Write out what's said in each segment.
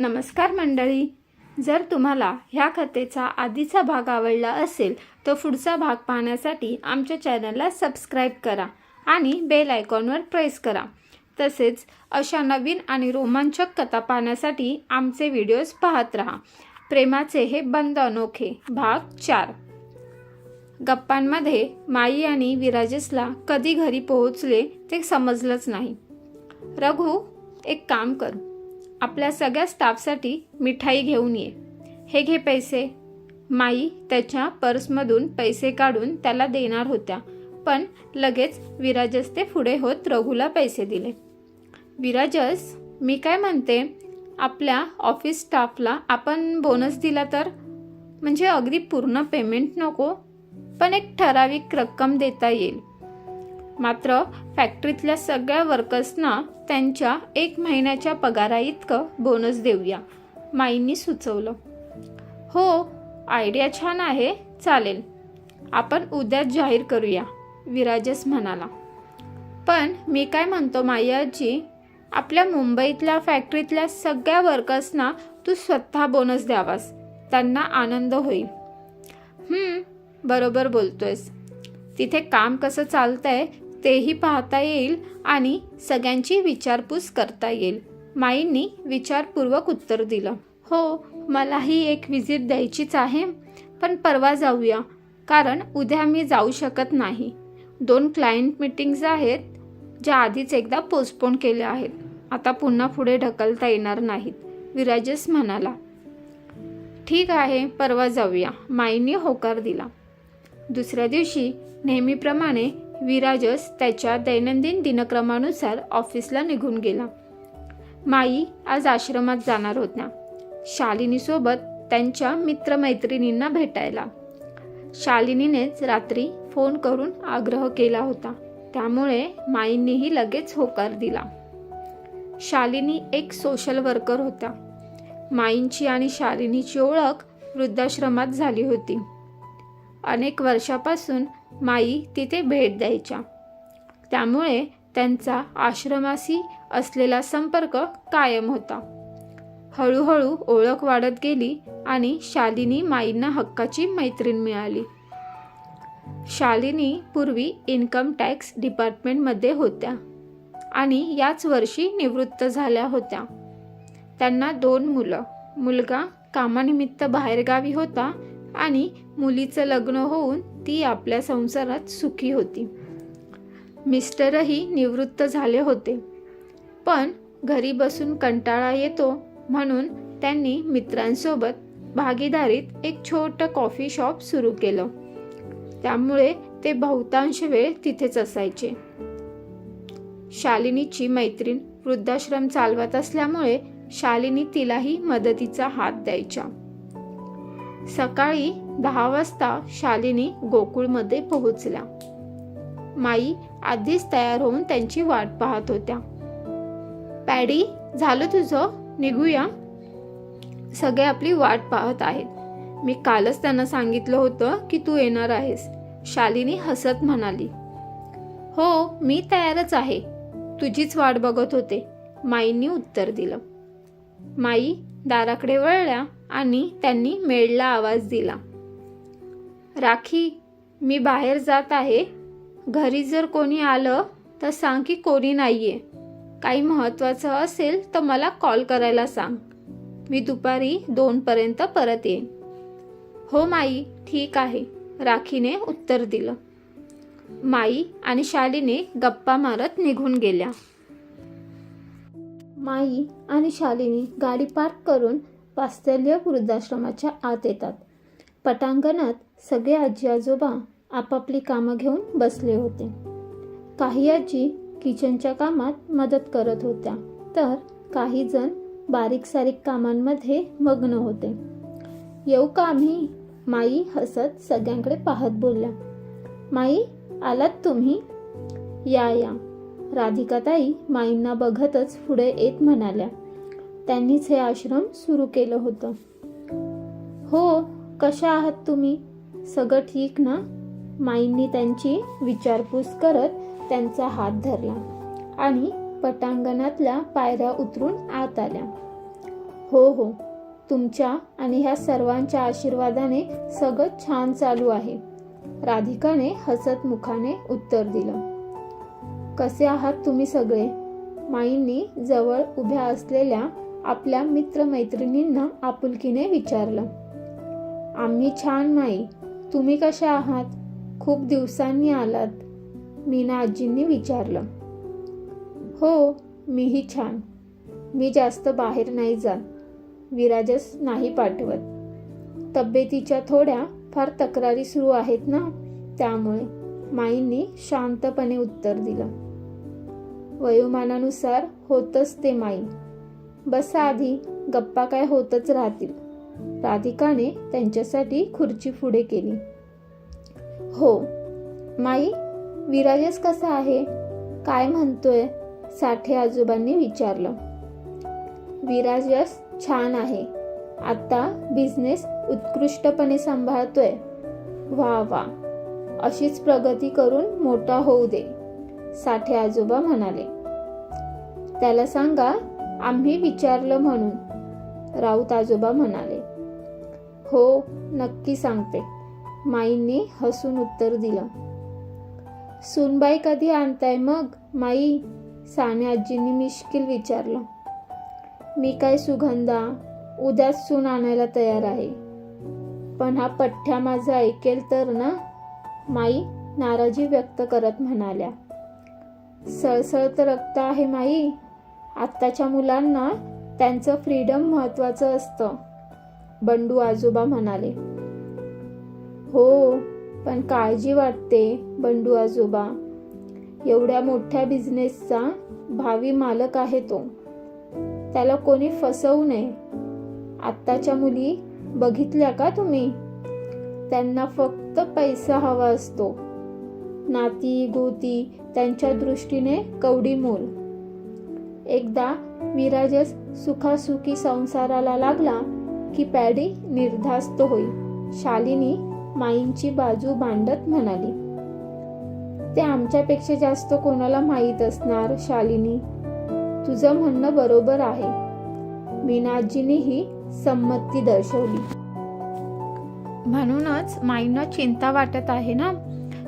नमस्कार मंडळी. जर तुम्हाला ह्या कथेचा आधीचा भाग आवडला असेल तर पुढचा भाग पाहण्यासाठी आमच्या चॅनलला सबस्क्राईब करा आणि बेल आयकॉनवर प्रेस करा. तसेच अशा नवीन आणि रोमांचक कथा पाहण्यासाठी आमचे व्हिडिओज पाहत राहा. प्रेमाचे हे बंद अनोखे भाग चार. गप्पांमध्ये माई आणि विराजेसला कधी घरी पोहोचले ते समजलंच नाही. रघु एक काम कर. आपल्या सगळ्या स्टाफसाठी मिठाई घेऊन ये. हे घे पैसे. माई त्याच्या पर्समधून पैसे काढून त्याला देणार होत्या पण लगेच विराजस ते पुढे होत रघूला पैसे दिले. विराजस मी काय म्हणते? आपल्या ऑफिस स्टाफला आपण बोनस दिला तर? म्हणजे अगदी पूर्ण पेमेंट नको? पण एक ठराविक रक्कम देता येईल. मात्र फॅक्टरीतल्या सगळ्या वर्कर्सना त्यांच्या एक महिन्याच्या पगारा इतकं बोनस देऊया माईंनी सुचवलं. हो आयडिया छान आहे चालेल. आपण उद्याच जाहीर करूया विराजस म्हणाला. पण मी काय म्हणतो मायाजी आपल्या मुंबईतल्या फॅक्टरीतल्या सगळ्या वर्कर्सना तू स्वतः बोनस द्यावास त्यांना आनंद होईल. बरोबर बोलतोयस. तिथे काम कसं चालतंय तेही पाहता येईल आणि सगळ्यांची विचारपूस करता येईल. माईंनी विचारपूर्वक उत्तर दिलं. हो मलाही एक व्हिजिट द्यायचीच आहे पण परवा जाऊया. कारण उद्या मी जाऊ शकत नाही. दोन क्लायंट मिटिंग्ज आहेत ज्या आधीच एकदा पोस्टपोन केल्या आहेत. आता पुन्हा पुढे ढकलता येणार नाहीत विराजस म्हणाला. ठीक आहे परवा जाऊया माईंनी होकार दिला. दुसऱ्या दिवशी नेहमीप्रमाणे विराजस त्याच्या दैनंदिन दिनक्रमानुसार ऑफिसला निघून गेला. माई आज आश्रमात जाणार होत्या. शालिनीसोबत त्यांच्या मित्रमैत्रिणींना भेटायला. शालिनीनेच रात्री फोन करून आग्रह केला होता. त्यामुळे माईंनीही लगेच होकार दिला. शालिनी एक सोशल वर्कर होता. माईंची आणि शालिनीची ओळख वृद्धाश्रमात झाली होती. अनेक वर्षापासून माई तिथे भेट द्यायच्या. त्यामुळे त्यांचा आश्रमाशी असलेला संपर्क कायम होता. हळूहळू ओळख वाढत गेली आणि शालिनी माईंना हक्काची मैत्रीण मिळाली. शालिनी पूर्वी इन्कम टॅक्स डिपार्टमेंटमध्ये होत्या आणि याच वर्षी निवृत्त झाल्या होत्या. त्यांना दोन मुलं मुलगा कामानिमित्त बाहेरगावी होता आणि मुलीचं लग्न होऊन ती आपल्या संसारात सुखी होती. मिस्टरही निवृत्त झाले होते. पण घरी बसून कंटाळा येतो म्हणून त्यांनी मित्रांसोबत भागीदारीत एक छोटं कॉफी शॉप सुरू केलं. त्यामुळे ते बहुतांश वेळ तिथेच असायचे. शालिनीची मैत्रीण वृद्धाश्रम चालवत असल्यामुळे शालिनी तिलाही मदतीचा हात द्यायच्या सकाळी दहा वाजता शालिनी गोकुळमध्ये पोहोचल्या माई आधीच तयार होऊन त्यांची वाट पाहत होत्या. पॅडी झालं तुझं? निघूया. सगळे आपली वाट पाहत आहेत. मी कालच त्यांना सांगितलं होतं की तू येणार आहेस. शालिनी हसत म्हणाली. हो मी तयारच आहे. तुझीच वाट बघत होते. माईंनी उत्तर दिलं. माई दाराकडे वळल्या आणि त्यांनी मेडला आवाज दिला राखी मी बाहेर जात आहे. घरी जर कोणी आलं तर सांग की कोणी नाहीये. काही महत्त्वाचं असेल तर मला कॉल करायला सांग. मी दुपारी दोनपर्यंत परत येईन. हो माई ठीक आहे राखीने उत्तर दिलं. माई आणि शालीने गप्पा मारत निघून गेल्या. माई आणि शालिनी गाडी पार्क करून वास्तल्य वृद्धाश्रमाच्या आत येतात. पटांगणात सगळे आजी आजोबा आपापली कामं घेऊन बसले होते. काही आजी किचनच्या कामात मदत करत होत्या तर काही जण बारीक सारीक कामांमध्ये मग्न होते. येऊ का आम्ही? माई हसत सगळ्यांकडे पाहत बोलल्या. माई आलात तुम्ही? या या. राधिकाताई माईंना बघतच पुढे येत म्हणाल्या. त्यांनीच हे आश्रम सुरू केलं होतं. हो कशा आहात तुम्ही? सगळं ठीक ना? माईंनी त्यांची विचारपूस करत त्यांचा हात धरला आणि पटांगणातल्या पायऱ्या उतरून आत आल्या. हो हो तुमच्या आणि ह्या सर्वांच्या आशीर्वादाने सगळं छान चालू आहे राधिकाने हसत मुखाने उत्तर दिलं. कसे आहात तुम्ही सगळे? माईंनी जवळ उभ्या असलेल्या आपल्या मित्रमैत्रिणींना आपुलकीने विचारलं. आम्ही छान माई. तुम्ही कशा आहात? खूप दिवसांनी आलात मीना आजींनी विचारलं. हो मीही छान. मी जास्त बाहेर नाही जात विराजस नाही पाठवत. तब्येतीच्या थोड्या फार तक्रारी सुरू आहेत ना? त्यामुळे माईंनी शांतपणे उत्तर दिलं. वयोमानानुसार होतच ते माई. बसा आधी गप्पा काय होतच राहतील. राधिकाने त्यांच्यासाठी खुर्ची पुढे केली. हो माई विराजस कसा आहे? काय म्हणतोय? साठे आजोबांनी विचारलं. विराजस छान आहे. आता बिझनेस उत्कृष्टपणे सांभाळतोय. वा वा. अशीच प्रगती करून मोठा होऊ दे. साठे आजोबा म्हणाले. त्याला सांगा आम्ही विचारलं म्हणून. राऊत आजोबा म्हणाले. हो नक्की सांगते. माईंनी हसून उत्तर दिलं. सूनबाई कधी आणताय मग? माई साने आजींनी मिश्किल विचारलं. मी काय सुगंधा? उद्याच सून आणायला तयार आहे. पण हा पठ्ठ्या माझा ऐकेल तर ना? माई नाराजी व्यक्त करत म्हणाल्या. सळसळत रक्त आहे माई. आत्ताच्या मुलांना त्यांचं फ्रीडम महत्वाचं असतं. बंडू आजोबा म्हणाले. हो पण काळजी वाटते बंडू आजोबा. एवढ्या मोठ्या बिझनेसचा भावी मालक आहे तो. त्याला कोणी फसवू नये. आत्ताच्या मुली बघितल्या का तुम्ही? त्यांना फक्त पैसा हवा असतो. नाती गोती त्यांच्या दृष्टीने कवडी मोल. एकदा विराजस सुखासुखी संसाराला लागला की पॅडी निर्धास्त होई. शालिनी माईंची बाजू मांडत म्हणाली ते आमच्यापेक्षा जास्त कोणाला माहीत असणार शालिनी? तुझं म्हणणं बरोबर आहे. मीनाजीनेही संमती दर्शवली. म्हणूनच माईंना चिंता वाटत आहे ना?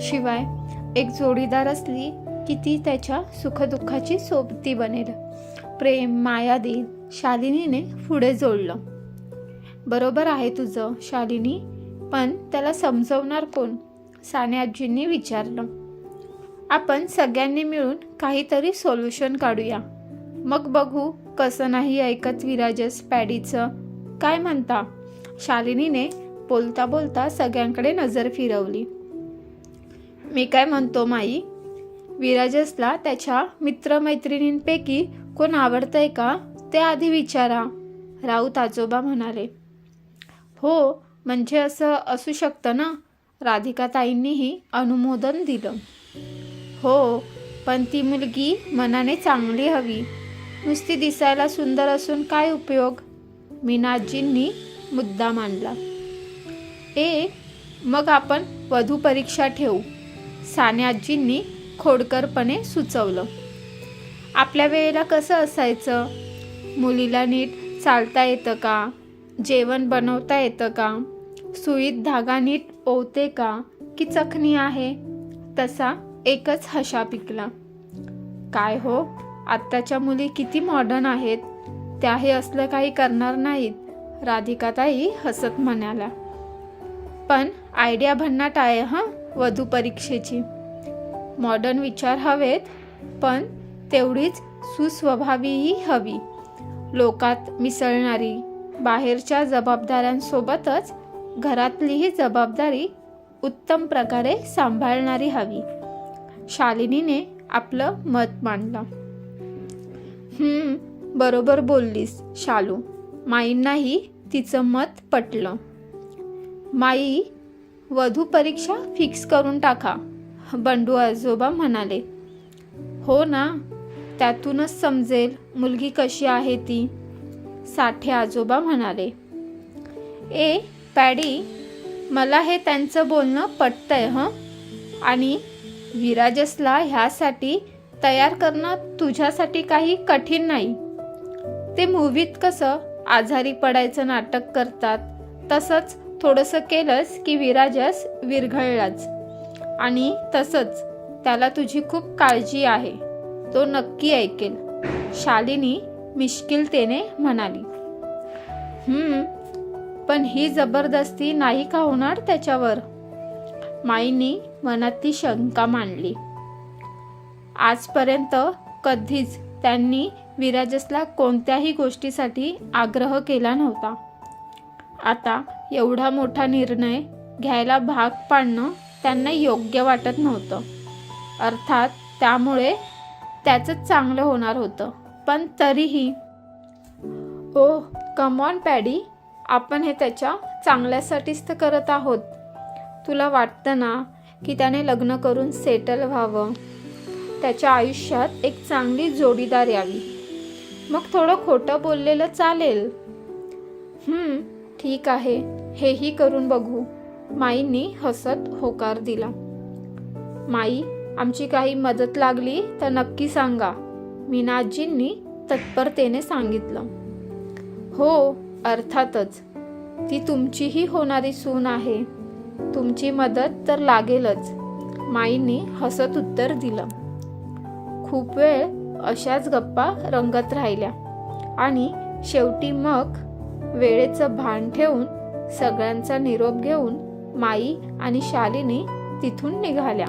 शिवाय एक जोडीदार असली की ती त्याच्या सुखदुःखाची सोबती बनेल. प्रेम माया देईल शालिनीने पुढे जोडलं. बरोबर आहे तुझं शालिनी पण त्याला समजवणार कोण? साने आजींनी विचारलं. आपण सगळ्यांनी मिळून काहीतरी सोल्युशन काढूया. मग बघू कसं नाही ऐकत विराजस पॅडीचं. काय म्हणता? शालिनीने बोलता बोलता सगळ्यांकडे नजर फिरवली. मी काय म्हणतो माई? विराजसला त्याच्या मित्रमैत्रिणींपैकी कोण आवडतंय का? ते आधी विचारा राऊत आजोबा म्हणाले. हो म्हणजे असं असू शकतं ना? राधिका ताईंनीही अनुमोदन दिलं. हो पण ती मुलगी मनाने चांगली हवी. नुसती दिसायला सुंदर असून काय उपयोग? मीनाजींनी मुद्दा मांडला. ए मग आपण वधू परीक्षा ठेवू. साने खोडकरपणे सुचवलं. आपल्या वेळेला कसं असायचं? मुलीला नीट चालता येतं का? जेवण बनवता येतं का? सुईत धागा नीट ओवते का? की चखणी आहे? तसा एकच हशा पिकला. काय हो? आत्ताच्या मुली किती मॉडर्न आहेत? त्या हे असलं काही करणार नाहीत राधिकाताई हसत म्हणाल्या. पण आयडिया भन्नाट आहे हां? वधू परीक्षेची. मॉडर्न विचार हवेत पण तेवढीच सुस्वभावीही हवी. लोकात मिसळणारी बाहेरच्या जबाबदाऱ्यांसोबतच घरातलीही जबाबदारी उत्तम प्रकारे सांभाळणारी हवी. शालिनीने आपलं मत मांडलं. हम्म बरोबर बोललीस शालू. माईंनाही तिचं मत पटलं. माई वधू परीक्षा फिक्स करून टाका बंडू आजोबा म्हणाले. हो ना त्यातूनच समजेल मुलगी कशी आहे ती साठे आजोबा म्हणाले. ए पॅडी मला हे त्यांचं बोलणं पटतंय हं? आणि विराजसला ह्यासाठी तयार करणं तुझ्यासाठी काही कठीण नाही. ते मूवीत कसं आजारी पडायचं नाटक करतात तसंच थोडंसं केलंस की विराजस विरघळलाच. आणि तसंच त्याला तुझी खूप काळजी आहे. तो नक्की ऐकेल. शालिनी मिश्किलतेने म्हणाली. पण ही जबरदस्ती नाही का होणार त्याच्यावर? माईनी मनात ती शंका मांडली. आजपर्यंत कधीच त्यांनी विराजसला कोणत्याही गोष्टीसाठी आग्रह केला नव्हता. आता एवढा मोठा निर्णय घ्यायला भाग पाडणं त्यांना योग्य वाटत नव्हतं. अर्थात त्यामुळे त्याचं चांगलं होणार होतं. पण तरीही ओ कमॉन पॅडी आपण हे त्याच्या चांगल्यासाठीच तर करत आहोत. तुला वाटतं ना की त्याने लग्न करून सेटल व्हावं? त्याच्या आयुष्यात एक चांगली जोडीदार यावी. मग थोडं खोटं बोललेलं चालेल. हम्म ठीक आहे हेही करून बघू. माईंनी हसत होकार दिला. माई आमची काही मदत लागली तर नक्की सांगा मीनाजींनी तत्परतेने सांगितलं. हो अर्थातच. ती तुमचीही होणारी सून आहे. तुमची मदत तर लागेलच. माईंनी हसत उत्तर दिलं. खूप वेळ अशाच गप्पा रंगत राहिल्या. आणि शेवटी मग वेळेचं भान ठेवून सगळ्यांचा निरोप घेऊन माई आणि शालिनी तिथून निघाल्या.